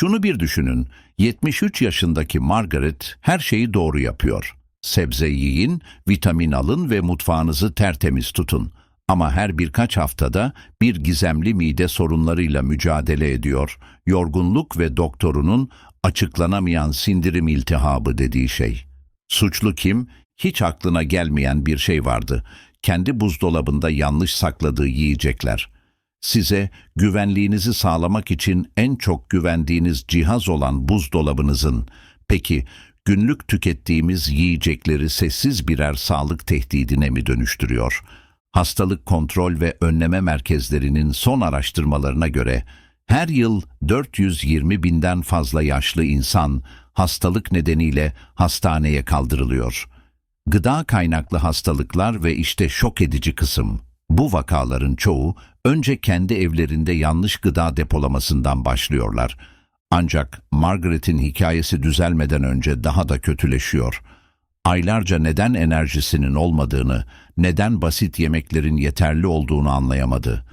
Şunu bir düşünün, 73 yaşındaki Margaret her şeyi doğru yapıyor. Sebze yiyin, vitamin alın ve mutfağınızı tertemiz tutun. Ama her birkaç haftada bir gizemli mide sorunlarıyla mücadele ediyor. Yorgunluk ve doktorunun açıklanamayan sindirim iltihabı dediği şey. Suçlu kim? Hiç aklına gelmeyen bir şey vardı. Kendi buzdolabında yanlış sakladığı yiyecekler. Size güvenliğinizi sağlamak için en çok güvendiğiniz cihaz olan buzdolabınızın, peki günlük tükettiğimiz yiyecekleri sessiz birer sağlık tehdidine mi dönüştürüyor? Hastalık Kontrol ve Önleme Merkezlerinin son araştırmalarına göre her yıl 420 binden fazla yaşlı insan hastalık nedeniyle hastaneye kaldırılıyor. Gıda kaynaklı hastalıklar ve işte şok edici kısım. Bu vakaların çoğu önce kendi evlerinde yanlış gıda depolamasından başlıyorlar. Ancak Margaret'in hikayesi düzelmeden önce daha da kötüleşiyor. Aylarca neden enerjisinin olmadığını, neden basit yemeklerin yeterli olduğunu anlayamadı.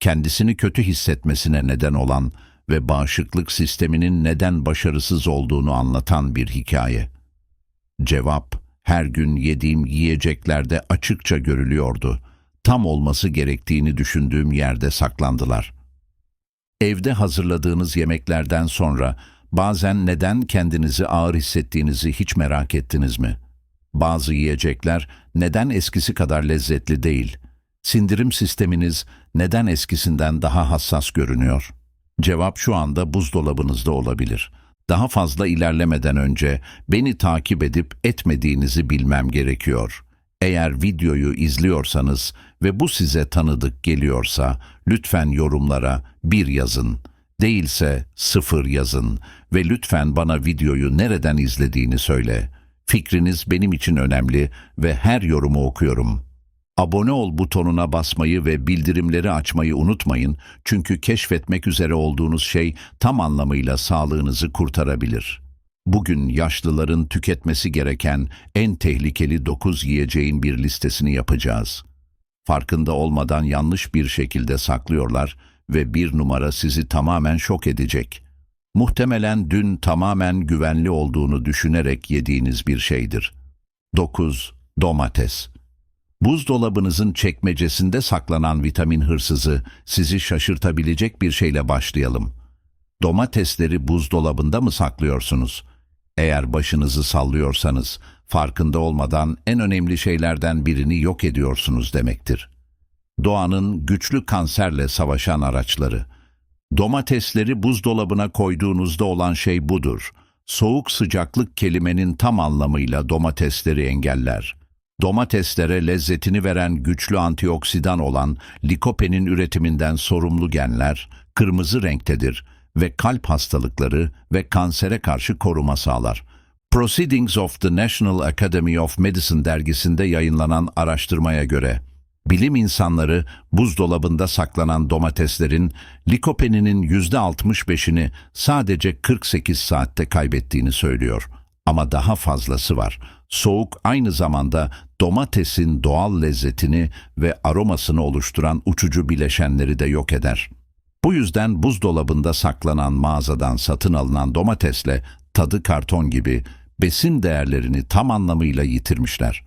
Kendisini kötü hissetmesine neden olan ve bağışıklık sisteminin neden başarısız olduğunu anlatan bir hikaye. Cevap, her gün yediğim yiyeceklerde açıkça görülüyordu. Tam olması gerektiğini düşündüğüm yerde saklandılar. Evde hazırladığınız yemeklerden sonra bazen neden kendinizi ağır hissettiğinizi hiç merak ettiniz mi? Bazı yiyecekler neden eskisi kadar lezzetli değil? Sindirim sisteminiz neden eskisinden daha hassas görünüyor? Cevap şu anda buzdolabınızda olabilir. Daha fazla ilerlemeden önce beni takip edip etmediğinizi bilmem gerekiyor. Eğer videoyu izliyorsanız ve bu size tanıdık geliyorsa lütfen yorumlara bir yazın. Değilse sıfır yazın ve lütfen bana videoyu nereden izlediğini söyle. Fikriniz benim için önemli ve her yorumu okuyorum. Abone ol butonuna basmayı ve bildirimleri açmayı unutmayın çünkü keşfetmek üzere olduğunuz şey tam anlamıyla sağlığınızı kurtarabilir. Bugün yaşlıların tüketmesi gereken en tehlikeli 9 yiyeceğin bir listesini yapacağız. Farkında olmadan yanlış bir şekilde saklıyorlar ve bir numara sizi tamamen şok edecek. Muhtemelen dün tamamen güvenli olduğunu düşünerek yediğiniz bir şeydir. 9. Domates Buzdolabınızın çekmecesinde saklanan vitamin hırsızı sizi şaşırtabilecek bir şeyle başlayalım. Domatesleri buzdolabında mı saklıyorsunuz? Eğer başınızı sallıyorsanız farkında olmadan en önemli şeylerden birini yok ediyorsunuz demektir. Doğanın güçlü kanserle savaşan araçları. Domatesleri buzdolabına koyduğunuzda olan şey budur. Soğuk sıcaklık kelimenin tam anlamıyla domatesleri engeller. Domateslere lezzetini veren güçlü antioksidan olan likopenin üretiminden sorumlu genler kırmızı renktedir ve kalp hastalıkları ve kansere karşı koruma sağlar. Proceedings of the National Academy of Medicine dergisinde yayınlanan araştırmaya göre, bilim insanları buzdolabında saklanan domateslerin likopeninin %65'ini sadece 48 saatte kaybettiğini söylüyor. Ama daha fazlası var. Soğuk aynı zamanda domatesin doğal lezzetini ve aromasını oluşturan uçucu bileşenleri de yok eder. Bu yüzden buzdolabında saklanan mağazadan satın alınan domatesle tadı karton gibi besin değerlerini tam anlamıyla yitirmişler.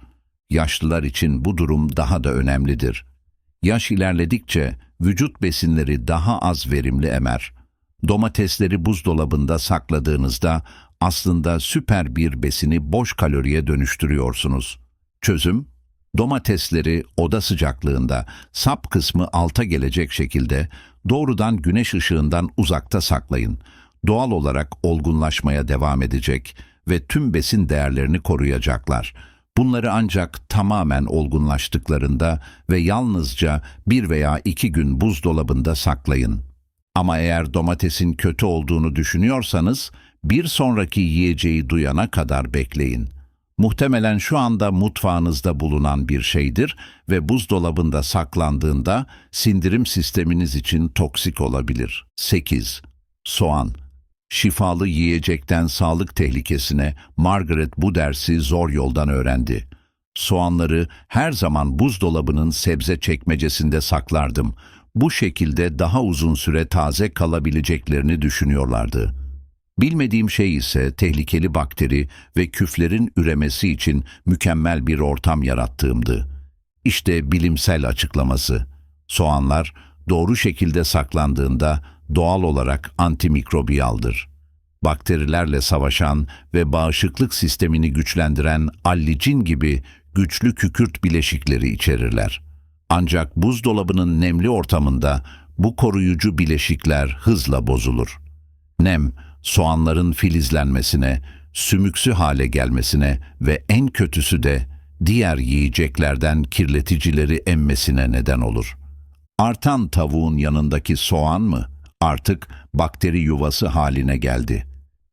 Yaşlılar için bu durum daha da önemlidir. Yaş ilerledikçe vücut besinleri daha az verimli emer. Domatesleri buzdolabında sakladığınızda aslında süper bir besini boş kaloriye dönüştürüyorsunuz. Çözüm, domatesleri oda sıcaklığında sap kısmı alta gelecek şekilde doğrudan güneş ışığından uzakta saklayın. Doğal olarak olgunlaşmaya devam edecek ve tüm besin değerlerini koruyacaklar. Bunları ancak tamamen olgunlaştıklarında ve yalnızca bir veya iki gün buzdolabında saklayın. Ama eğer domatesin kötü olduğunu düşünüyorsanız, bir sonraki yiyeceği duyana kadar bekleyin. Muhtemelen şu anda mutfağınızda bulunan bir şeydir ve buzdolabında saklandığında sindirim sisteminiz için toksik olabilir. 8. Soğan Şifalı yiyecekten sağlık tehlikesine Margaret bu dersi zor yoldan öğrendi. Soğanları her zaman buzdolabının sebze çekmecesinde saklardım. Bu şekilde daha uzun süre taze kalabileceklerini düşünüyorlardı. Bilmediğim şey ise tehlikeli bakteri ve küflerin üremesi için mükemmel bir ortam yarattığımdı. İşte bilimsel açıklaması. Soğanlar doğru şekilde saklandığında doğal olarak antimikrobiyaldır. Bakterilerle savaşan ve bağışıklık sistemini güçlendiren allicin gibi güçlü kükürt bileşikleri içerirler. Ancak buzdolabının nemli ortamında bu koruyucu bileşikler hızla bozulur. Nem, soğanların filizlenmesine, sümüksü hale gelmesine ve en kötüsü de diğer yiyeceklerden kirleticileri emmesine neden olur. Artan tavuğun yanındaki soğan mı artık bakteri yuvası haline geldi.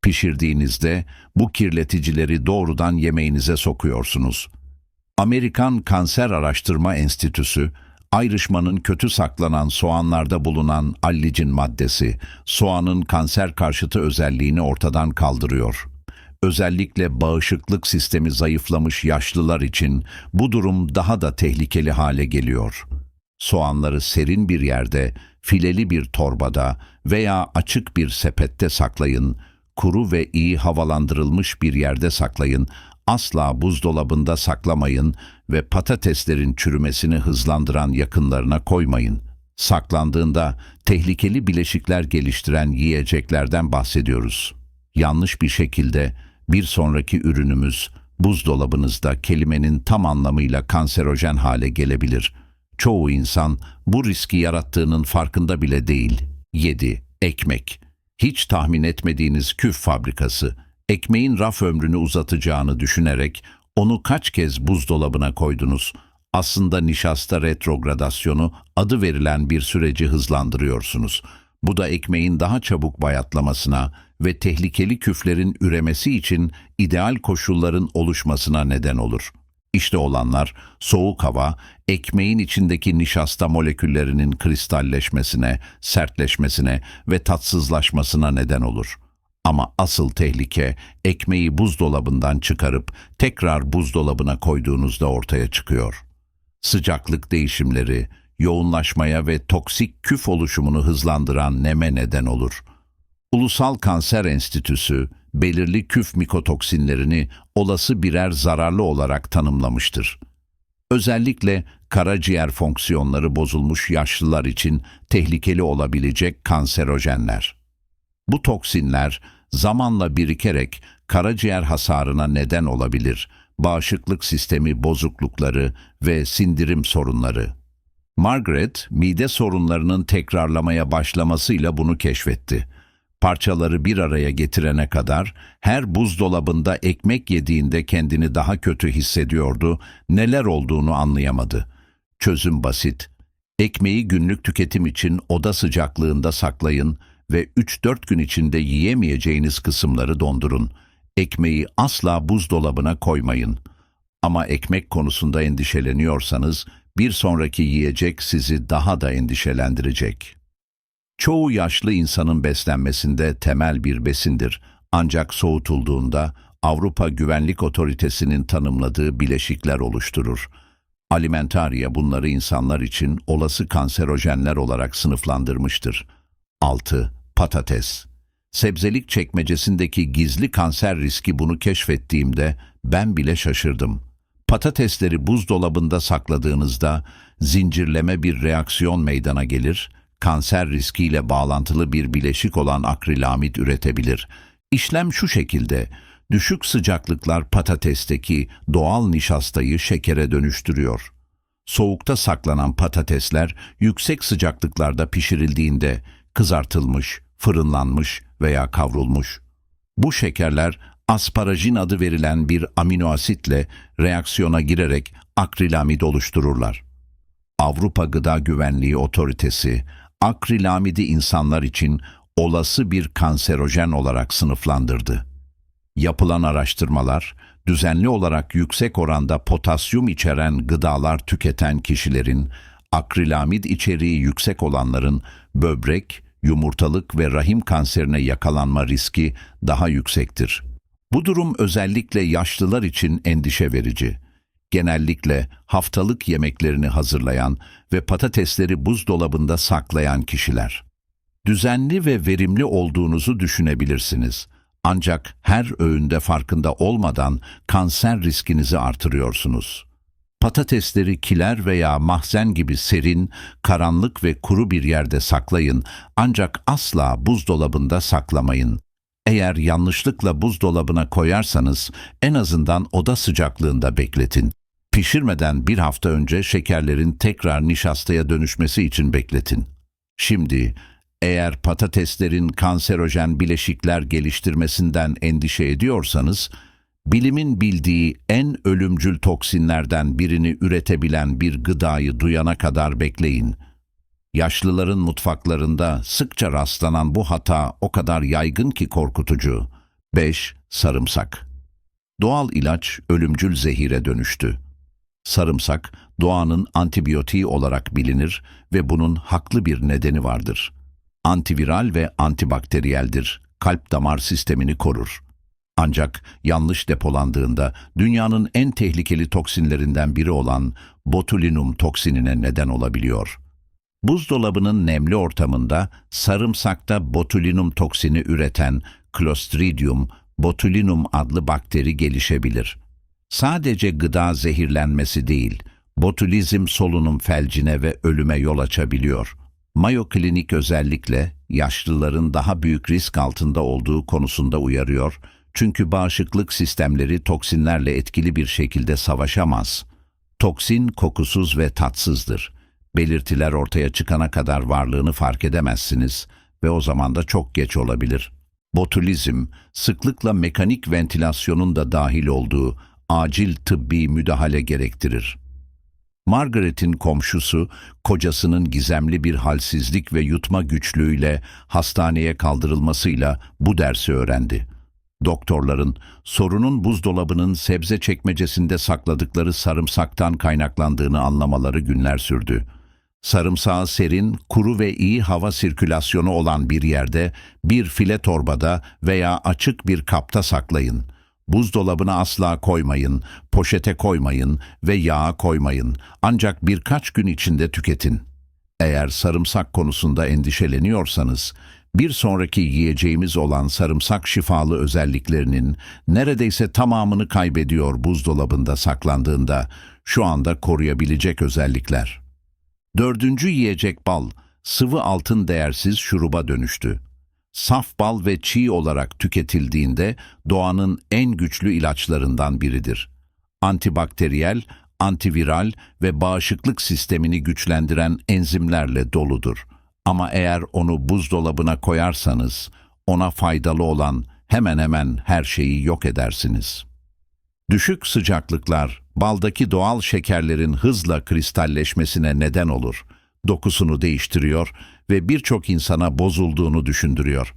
Pişirdiğinizde bu kirleticileri doğrudan yemeğinize sokuyorsunuz. Amerikan Kanser Araştırma Enstitüsü, ayrışmanın kötü saklanan soğanlarda bulunan allicin maddesi, soğanın kanser karşıtı özelliğini ortadan kaldırıyor. Özellikle bağışıklık sistemi zayıflamış yaşlılar için bu durum daha da tehlikeli hale geliyor. Soğanları serin bir yerde, fileli bir torbada veya açık bir sepette saklayın, kuru ve iyi havalandırılmış bir yerde saklayın, asla buzdolabında saklamayın ve patateslerin çürümesini hızlandıran yakınlarına koymayın. Saklandığında tehlikeli bileşikler geliştiren yiyeceklerden bahsediyoruz. Yanlış bir şekilde bir sonraki ürünümüz buzdolabınızda kelimenin tam anlamıyla kanserojen hale gelebilir. Çoğu insan bu riski yarattığının farkında bile değil. 7. Ekmek. Hiç tahmin etmediğiniz küf fabrikası ekmeğin raf ömrünü uzatacağını düşünerek onu kaç kez buzdolabına koydunuz? Aslında nişasta retrogradasyonu adı verilen bir süreci hızlandırıyorsunuz. Bu da ekmeğin daha çabuk bayatlamasına ve tehlikeli küflerin üremesi için ideal koşulların oluşmasına neden olur. İşte olanlar soğuk hava, ekmeğin içindeki nişasta moleküllerinin kristalleşmesine, sertleşmesine ve tatsızlaşmasına neden olur.'' Ama asıl tehlike ekmeği buzdolabından çıkarıp tekrar buzdolabına koyduğunuzda ortaya çıkıyor. Sıcaklık değişimleri, yoğunlaşmaya ve toksik küf oluşumunu hızlandıran neme neden olur. Ulusal Kanser Enstitüsü, belirli küf mikotoksinlerini olası birer zararlı olarak tanımlamıştır. Özellikle karaciğer fonksiyonları bozulmuş yaşlılar için tehlikeli olabilecek kanserojenler. Bu toksinler zamanla birikerek karaciğer hasarına neden olabilir, bağışıklık sistemi bozuklukları ve sindirim sorunları. Margaret, mide sorunlarının tekrarlamaya başlamasıyla bunu keşfetti. Parçaları bir araya getirene kadar her buzdolabında ekmek yediğinde kendini daha kötü hissediyordu, neler olduğunu anlayamadı. Çözüm basit. Ekmeği günlük tüketim için oda sıcaklığında saklayın ve 3-4 gün içinde yiyemeyeceğiniz kısımları dondurun. Ekmeği asla buzdolabına koymayın. Ama ekmek konusunda endişeleniyorsanız bir sonraki yiyecek sizi daha da endişelendirecek. Çoğu yaşlı insanın beslenmesinde temel bir besindir ancak soğutulduğunda Avrupa Güvenlik Otoritesi'nin tanımladığı bileşikler oluşturur. Alimentaria bunları insanlar için olası kanserojenler olarak sınıflandırmıştır. 6. Patates Sebzelik çekmecesindeki gizli kanser riski bunu keşfettiğimde ben bile şaşırdım. Patatesleri buzdolabında sakladığınızda zincirleme bir reaksiyon meydana gelir, kanser riskiyle bağlantılı bir bileşik olan akrilamid üretebilir. İşlem şu şekilde, düşük sıcaklıklar patatesteki doğal nişastayı şekere dönüştürüyor. Soğukta saklanan patatesler yüksek sıcaklıklarda pişirildiğinde kızartılmış, fırınlanmış veya kavrulmuş. Bu şekerler asparajin adı verilen bir amino asitle reaksiyona girerek akrilamid oluştururlar. Avrupa Gıda Güvenliği Otoritesi akrilamidi insanlar için olası bir kanserojen olarak sınıflandırdı. Yapılan araştırmalar, düzenli olarak yüksek oranda potasyum içeren gıdalar tüketen kişilerin, akrilamid içeriği yüksek olanların böbrek, yumurtalık ve rahim kanserine yakalanma riski daha yüksektir. Bu durum özellikle yaşlılar için endişe verici. Genellikle haftalık yemeklerini hazırlayan ve patatesleri buzdolabında saklayan kişiler. Düzenli ve verimli olduğunuzu düşünebilirsiniz. Ancak her öğünde farkında olmadan kanser riskinizi artırıyorsunuz. Patatesleri kiler veya mahzen gibi serin, karanlık ve kuru bir yerde saklayın ancak asla buzdolabında saklamayın. Eğer yanlışlıkla buzdolabına koyarsanız en azından oda sıcaklığında bekletin. Pişirmeden bir hafta önce şekerlerin tekrar nişastaya dönüşmesi için bekletin. Şimdi eğer patateslerin kanserojen bileşikler geliştirmesinden endişe ediyorsanız, bilimin bildiği en ölümcül toksinlerden birini üretebilen bir gıdayı duyana kadar bekleyin. Yaşlıların mutfaklarında sıkça rastlanan bu hata o kadar yaygın ki korkutucu. 5. Sarımsak Doğal ilaç ölümcül zehire dönüştü. Sarımsak, doğanın antibiyotiği olarak bilinir ve bunun haklı bir nedeni vardır. Antiviral ve antibakteriyeldir, kalp damar sistemini korur. Ancak yanlış depolandığında dünyanın en tehlikeli toksinlerinden biri olan botulinum toksinine neden olabiliyor. Buzdolabının nemli ortamında sarımsakta botulinum toksini üreten Clostridium botulinum adlı bakteri gelişebilir. Sadece gıda zehirlenmesi değil, botulizm solunum felcine ve ölüme yol açabiliyor. Mayo Klinik özellikle yaşlıların daha büyük risk altında olduğu konusunda uyarıyor çünkü bağışıklık sistemleri toksinlerle etkili bir şekilde savaşamaz. Toksin kokusuz ve tatsızdır. Belirtiler ortaya çıkana kadar varlığını fark edemezsiniz ve o zaman da çok geç olabilir. Botulizm, sıklıkla mekanik ventilasyonun da dahil olduğu acil tıbbi müdahale gerektirir. Margaret'in komşusu, kocasının gizemli bir halsizlik ve yutma güçlüğüyle hastaneye kaldırılmasıyla bu dersi öğrendi. Doktorların sorunun buzdolabının sebze çekmecesinde sakladıkları sarımsaktan kaynaklandığını anlamaları günler sürdü. Sarımsağı serin, kuru ve iyi hava sirkülasyonu olan bir yerde, bir file torbada veya açık bir kapta saklayın. Buzdolabına asla koymayın, poşete koymayın ve yağa koymayın. Ancak birkaç gün içinde tüketin. Eğer sarımsak konusunda endişeleniyorsanız, bir sonraki yiyeceğimiz olan sarımsak şifalı özelliklerinin neredeyse tamamını kaybediyor buzdolabında saklandığında şu anda koruyabilecek özellikler. Dördüncü yiyecek bal, sıvı altın değersiz şuruba dönüştü. Saf bal ve çiğ olarak tüketildiğinde doğanın en güçlü ilaçlarından biridir. Antibakteriyel, antiviral ve bağışıklık sistemini güçlendiren enzimlerle doludur. Ama eğer onu buzdolabına koyarsanız, ona faydalı olan hemen hemen her şeyi yok edersiniz. Düşük sıcaklıklar, baldaki doğal şekerlerin hızla kristalleşmesine neden olur. Dokusunu değiştiriyor ve birçok insana bozulduğunu düşündürüyor.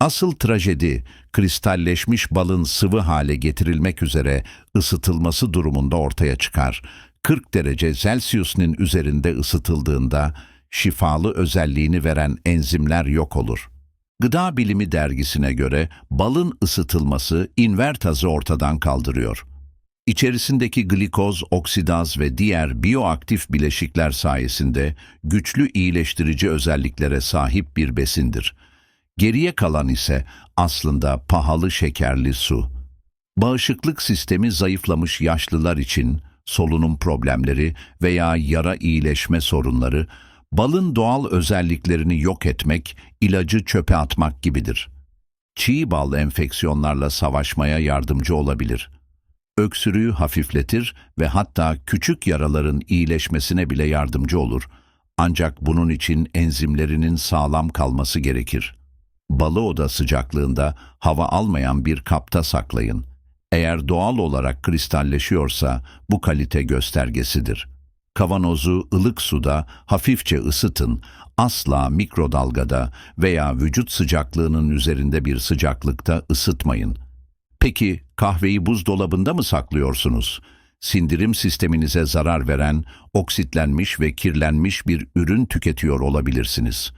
Asıl trajedi, kristalleşmiş balın sıvı hale getirilmek üzere ısıtılması durumunda ortaya çıkar. 40 derece Celsius'un üzerinde ısıtıldığında şifalı özelliğini veren enzimler yok olur. Gıda Bilimi dergisine göre balın ısıtılması invertazı ortadan kaldırıyor. İçerisindeki glikoz, oksidaz ve diğer bioaktif bileşikler sayesinde güçlü iyileştirici özelliklere sahip bir besindir. Geriye kalan ise aslında pahalı şekerli su. Bağışıklık sistemi zayıflamış yaşlılar için solunum problemleri veya yara iyileşme sorunları balın doğal özelliklerini yok etmek, ilacı çöpe atmak gibidir. Çiğ bal enfeksiyonlarla savaşmaya yardımcı olabilir. Öksürüğü hafifletir ve hatta küçük yaraların iyileşmesine bile yardımcı olur. Ancak bunun için enzimlerinin sağlam kalması gerekir. Balı oda sıcaklığında hava almayan bir kapta saklayın. Eğer doğal olarak kristalleşiyorsa bu kalite göstergesidir.'' Kavanozu ılık suda hafifçe ısıtın, asla mikrodalgada veya vücut sıcaklığının üzerinde bir sıcaklıkta ısıtmayın. Peki kahveyi buzdolabında mı saklıyorsunuz? Sindirim sisteminize zarar veren, oksitlenmiş ve kirlenmiş bir ürün tüketiyor olabilirsiniz.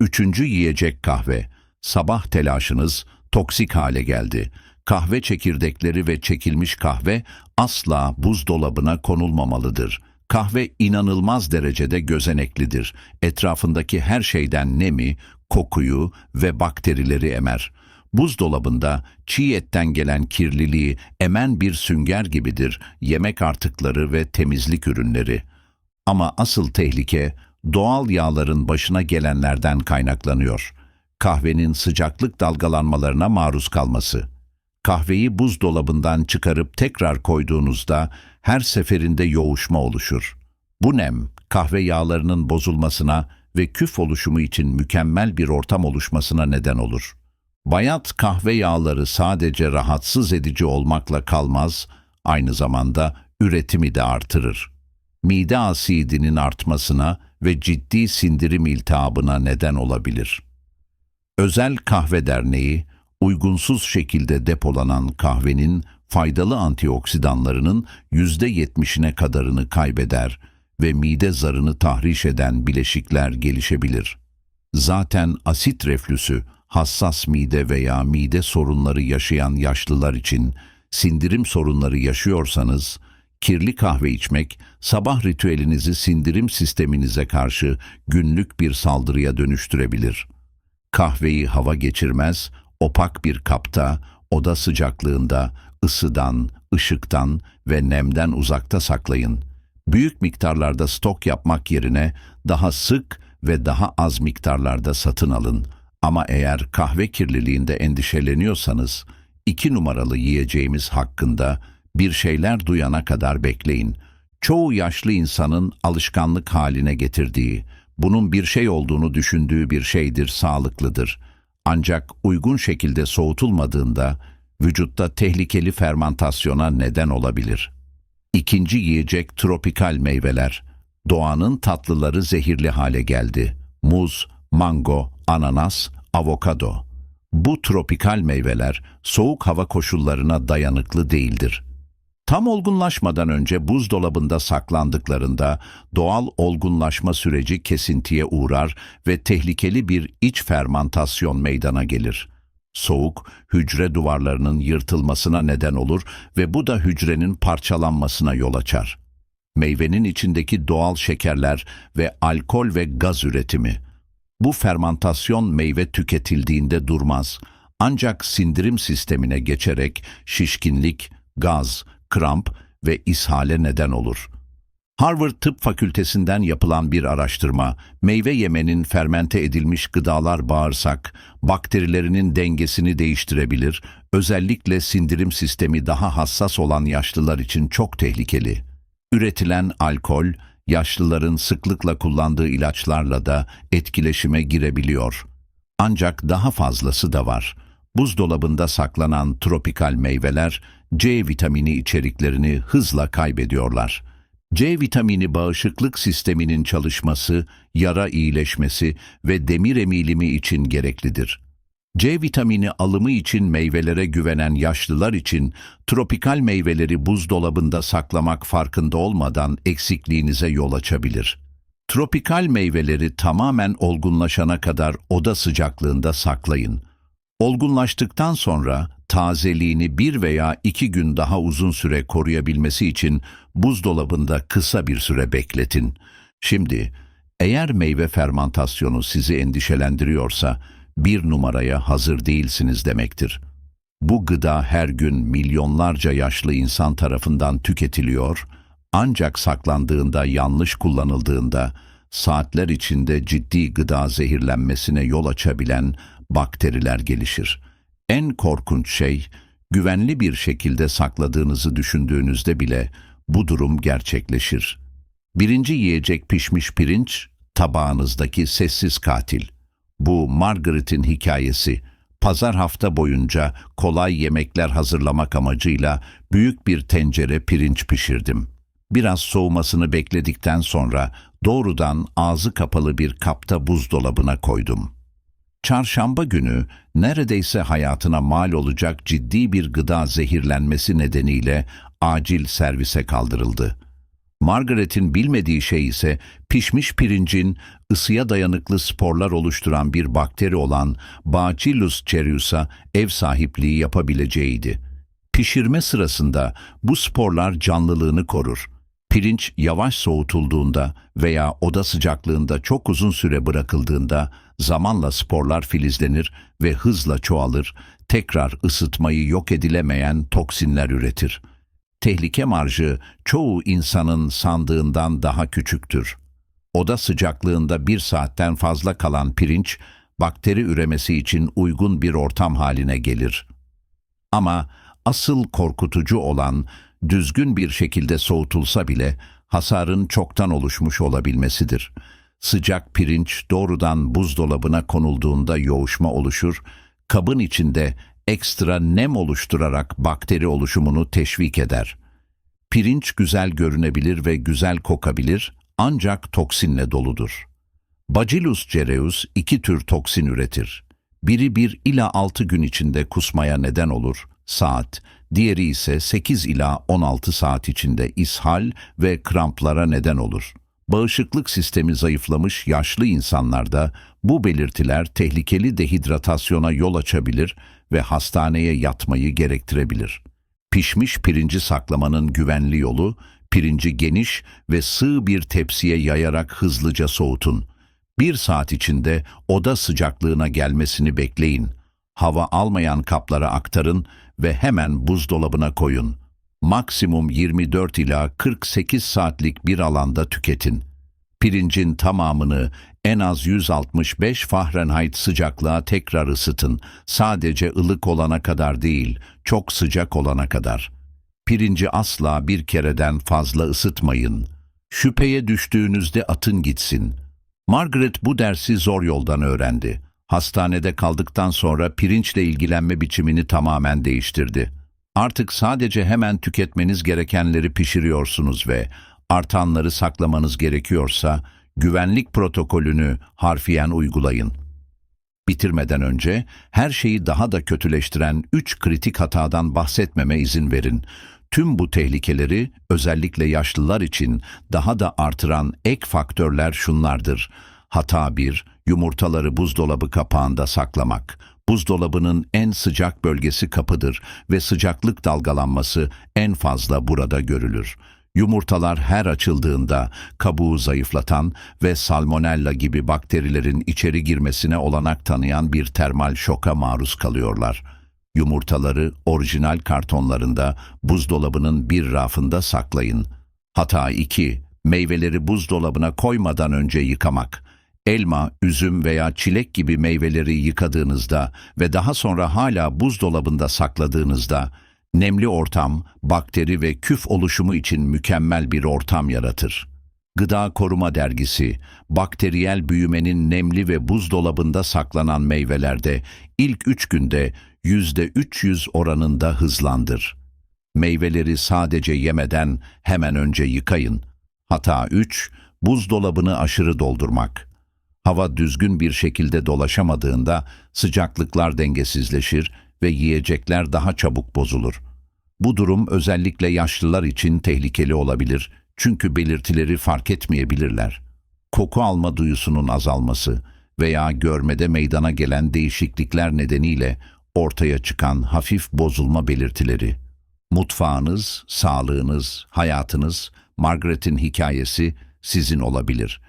Üçüncü yiyecek kahve. Sabah telaşınız toksik hale geldi. Kahve çekirdekleri ve çekilmiş kahve asla buzdolabına konulmamalıdır.'' Kahve inanılmaz derecede gözeneklidir. Etrafındaki her şeyden nemi, kokuyu ve bakterileri emer. Buzdolabında çiğ etten gelen kirliliği emen bir sünger gibidir yemek artıkları ve temizlik ürünleri. Ama asıl tehlike doğal yağların başına gelenlerden kaynaklanıyor. Kahvenin sıcaklık dalgalanmalarına maruz kalması. Kahveyi buzdolabından çıkarıp tekrar koyduğunuzda her seferinde yoğuşma oluşur. Bu nem kahve yağlarının bozulmasına ve küf oluşumu için mükemmel bir ortam oluşmasına neden olur. Bayat kahve yağları sadece rahatsız edici olmakla kalmaz, aynı zamanda üretimi de artırır. Mide asidinin artmasına ve ciddi sindirim iltihabına neden olabilir. Özel Kahve Derneği, uygunsuz şekilde depolanan kahvenin faydalı antioksidanlarının %70'ine kadarını kaybeder ve mide zarını tahriş eden bileşikler gelişebilir. Zaten asit reflüsü, hassas mide veya mide sorunları yaşayan yaşlılar için sindirim sorunları yaşıyorsanız, kirli kahve içmek sabah ritüelinizi sindirim sisteminize karşı günlük bir saldırıya dönüştürebilir. Kahveyi hava geçirmez, opak bir kapta, oda sıcaklığında, ısıdan, ışıktan ve nemden uzakta saklayın. Büyük miktarlarda stok yapmak yerine daha sık ve daha az miktarlarda satın alın. Ama eğer kahve kirliliğinde endişeleniyorsanız, iki numaralı yiyeceğimiz hakkında bir şeyler duyana kadar bekleyin. Çoğu yaşlı insanın alışkanlık haline getirdiği, bunun bir şey olduğunu düşündüğü bir şeydir sağlıklıdır. Ancak uygun şekilde soğutulmadığında vücutta tehlikeli fermentasyona neden olabilir. İkinci yiyecek tropikal meyveler. Doğanın tatlıları zehirli hale geldi. Muz, mango, ananas, avokado. Bu tropikal meyveler soğuk hava koşullarına dayanıklı değildir. Tam olgunlaşmadan önce buzdolabında saklandıklarında doğal olgunlaşma süreci kesintiye uğrar ve tehlikeli bir iç fermantasyon meydana gelir. Soğuk, hücre duvarlarının yırtılmasına neden olur ve bu da hücrenin parçalanmasına yol açar. Meyvenin içindeki doğal şekerler ve alkol ve gaz üretimi. Bu fermantasyon meyve tüketildiğinde durmaz. Ancak sindirim sistemine geçerek şişkinlik, gaz, kramp ve ishale neden olur. Harvard Tıp Fakültesinden yapılan bir araştırma, meyve yemenin fermente edilmiş gıdalar bağırsak, bakterilerinin dengesini değiştirebilir, özellikle sindirim sistemi daha hassas olan yaşlılar için çok tehlikeli. Üretilen alkol, yaşlıların sıklıkla kullandığı ilaçlarla da etkileşime girebiliyor. Ancak daha fazlası da var. Buzdolabında saklanan tropikal meyveler C vitamini içeriklerini hızla kaybediyorlar. C vitamini bağışıklık sisteminin çalışması, yara iyileşmesi ve demir emilimi için gereklidir. C vitamini alımı için meyvelere güvenen yaşlılar için tropikal meyveleri buzdolabında saklamak farkında olmadan eksikliğinize yol açabilir. Tropikal meyveleri tamamen olgunlaşana kadar oda sıcaklığında saklayın. Olgunlaştıktan sonra tazeliğini bir veya iki gün daha uzun süre koruyabilmesi için buzdolabında kısa bir süre bekletin. Şimdi eğer meyve fermentasyonu sizi endişelendiriyorsa bir numaraya hazır değilsiniz demektir. Bu gıda her gün milyonlarca yaşlı insan tarafından tüketiliyor ancak saklandığında yanlış kullanıldığında saatler içinde ciddi gıda zehirlenmesine yol açabilen bakteriler gelişir. En korkunç şey, güvenli bir şekilde sakladığınızı düşündüğünüzde bile bu durum gerçekleşir. Birinci yiyecek pişmiş pirinç, tabağınızdaki sessiz katil. Bu Margaret'in hikayesi. Pazar hafta boyunca kolay yemekler hazırlamak amacıyla büyük bir tencere pirinç pişirdim. Biraz soğumasını bekledikten sonra doğrudan ağzı kapalı bir kapta buzdolabına koydum. Çarşamba günü neredeyse hayatına mal olacak ciddi bir gıda zehirlenmesi nedeniyle acil servise kaldırıldı. Margaret'in bilmediği şey ise pişmiş pirincin ısıya dayanıklı sporlar oluşturan bir bakteri olan Bacillus cereus'a ev sahipliği yapabileceğiydi. Pişirme sırasında bu sporlar canlılığını korur. Pirinç yavaş soğutulduğunda veya oda sıcaklığında çok uzun süre bırakıldığında zamanla sporlar filizlenir ve hızla çoğalır, tekrar ısıtmayı yok edilemeyen toksinler üretir. Tehlike marjı çoğu insanın sandığından daha küçüktür. Oda sıcaklığında bir saatten fazla kalan pirinç, bakteri üremesi için uygun bir ortam haline gelir. Ama asıl korkutucu olan düzgün bir şekilde soğutulsa bile hasarın çoktan oluşmuş olabilmesidir. Sıcak pirinç doğrudan buzdolabına konulduğunda yoğuşma oluşur, kabın içinde ekstra nem oluşturarak bakteri oluşumunu teşvik eder. Pirinç güzel görünebilir ve güzel kokabilir ancak toksinle doludur. Bacillus cereus iki tür toksin üretir. Biri 1 ila 6 gün içinde kusmaya neden olur, saat, diğeri ise 8 ila 16 saat içinde ishal ve kramplara neden olur. Bağışıklık sistemi zayıflamış yaşlı insanlarda bu belirtiler tehlikeli dehidratasyona yol açabilir ve hastaneye yatmayı gerektirebilir. Pişmiş pirinci saklamanın güvenli yolu, pirinci geniş ve sığ bir tepsiye yayarak hızlıca soğutun. Bir saat içinde oda sıcaklığına gelmesini bekleyin. Hava almayan kaplara aktarın ve hemen buzdolabına koyun. Maksimum 24 ila 48 saatlik bir alanda tüketin. Pirincin tamamını en az 165 Fahrenheit sıcaklığa tekrar ısıtın. Sadece ılık olana kadar değil, çok sıcak olana kadar. Pirinci asla bir kereden fazla ısıtmayın. Şüpheye düştüğünüzde atın gitsin. Margaret bu dersi zor yoldan öğrendi. Hastanede kaldıktan sonra pirinçle ilgilenme biçimini tamamen değiştirdi. Artık sadece hemen tüketmeniz gerekenleri pişiriyorsunuz ve artanları saklamanız gerekiyorsa güvenlik protokolünü harfiyen uygulayın. Bitirmeden önce her şeyi daha da kötüleştiren üç kritik hatadan bahsetmeme izin verin. Tüm bu tehlikeleri özellikle yaşlılar için daha da artıran ek faktörler şunlardır. Hata 1. Yumurtaları buzdolabı kapağında saklamak. Buzdolabının en sıcak bölgesi kapıdır ve sıcaklık dalgalanması en fazla burada görülür. Yumurtalar her açıldığında kabuğu zayıflatan ve salmonella gibi bakterilerin içeri girmesine olanak tanıyan bir termal şoka maruz kalıyorlar. Yumurtaları orijinal kartonlarında buzdolabının bir rafında saklayın. Hata 2. Meyveleri buzdolabına koymadan önce yıkamak. Elma, üzüm veya çilek gibi meyveleri yıkadığınızda ve daha sonra hala buzdolabında sakladığınızda nemli ortam, bakteri ve küf oluşumu için mükemmel bir ortam yaratır. Gıda Koruma Dergisi, bakteriyel büyümenin nemli ve buzdolabında saklanan meyvelerde ilk 3 günde %300 oranında hızlandır. Meyveleri sadece yemeden hemen önce yıkayın. Hata 3. Buzdolabını aşırı doldurmak. Hava düzgün bir şekilde dolaşamadığında sıcaklıklar dengesizleşir ve yiyecekler daha çabuk bozulur. Bu durum özellikle yaşlılar için tehlikeli olabilir çünkü belirtileri fark etmeyebilirler. Koku alma duyusunun azalması veya görmede meydana gelen değişiklikler nedeniyle ortaya çıkan hafif bozulma belirtileri. Mutfağınız, sağlığınız, hayatınız, Margaret'in hikayesi sizin olabilir.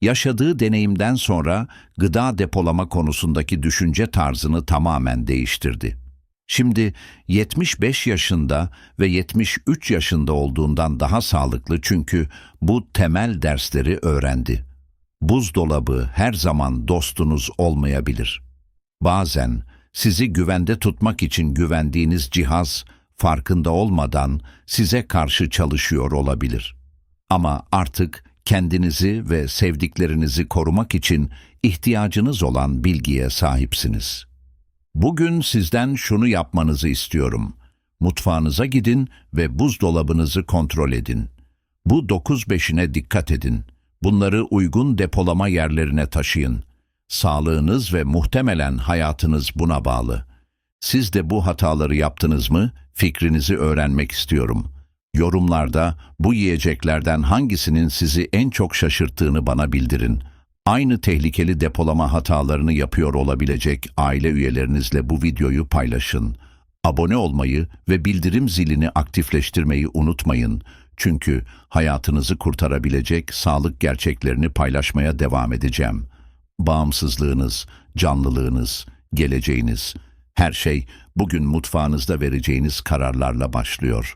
Yaşadığı deneyimden sonra gıda depolama konusundaki düşünce tarzını tamamen değiştirdi. Şimdi 75 yaşında ve 73 yaşında olduğundan daha sağlıklı çünkü bu temel dersleri öğrendi. Buzdolabı her zaman dostunuz olmayabilir. Bazen sizi güvende tutmak için güvendiğiniz cihaz farkında olmadan size karşı çalışıyor olabilir. Ama artık kendinizi ve sevdiklerinizi korumak için ihtiyacınız olan bilgiye sahipsiniz. Bugün sizden şunu yapmanızı istiyorum. Mutfağınıza gidin ve buzdolabınızı kontrol edin. Bu 9-5'ine dikkat edin. Bunları uygun depolama yerlerine taşıyın. Sağlığınız ve muhtemelen hayatınız buna bağlı. Siz de bu hataları yaptınız mı? Fikrinizi öğrenmek istiyorum. Yorumlarda bu yiyeceklerden hangisinin sizi en çok şaşırttığını bana bildirin. Aynı tehlikeli depolama hatalarını yapıyor olabilecek aile üyelerinizle bu videoyu paylaşın. Abone olmayı ve bildirim zilini aktifleştirmeyi unutmayın. Çünkü hayatınızı kurtarabilecek sağlık gerçeklerini paylaşmaya devam edeceğim. Bağımsızlığınız, canlılığınız, geleceğiniz, her şey bugün mutfağınızda vereceğiniz kararlarla başlıyor.